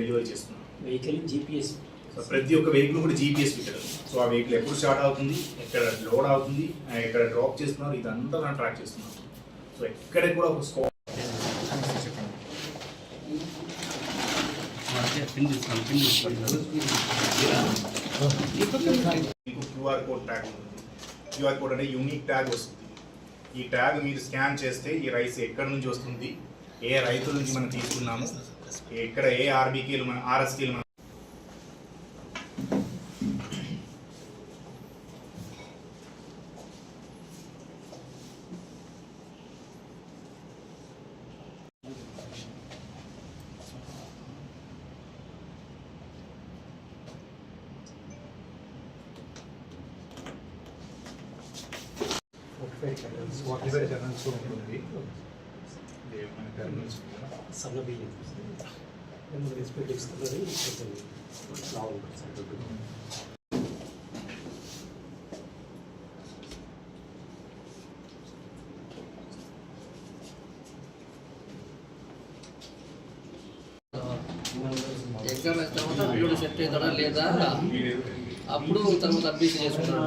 Delivery చేస్తున్నాం. Vehicle GPS so ప్రతి ఒక్క వెహికల్ కూడా జీపీఎస్ ఫిట్టెడ్ సో ఆ వెహికల్ ఎప్పుడు స్టార్ట్ అవుతుంది? ఎక్కడ లోడ్ అవుతుంది? ఎక్కడ డ్రాప్ చేస్తున్నారు? ఇదంతా మనం ట్రాక్ చేస్తున్నాం. సో ఎక్కడ కూడా ఒక స్కో మీకు క్యూఆర్ కోడ్ ట్యాగ్ ఉంటుంది. క్యూఆర్ కోడ్ అంటే యూనిక్ ట్యాగ్ వస్తుంది. ఈ ట్యాగ్ మీరు స్కాన్ చేస్తే ఈ రైస్ ఎక్కడి నుంచి వస్తుంది? ఏ రైతుల నుంచి మనం తీసుకున్నాము? ఎక్కడ ఏ ఆర్బీకేలు మన ఆర్ఎస్కేలు మనం స్పాటిఫై ఛానల్స్ ఉంటుంది సన్న బియ్యం రెస్పెక్ట్ ఇస్తున్నది కొంచెం సార్ ఎగ్జామ్ అయిన తర్వాత అల్లుడు సెట్ అవుతాడా లేదా? అప్పుడు తర్వాత అభ్యర్థి చేసుకుంటాడు?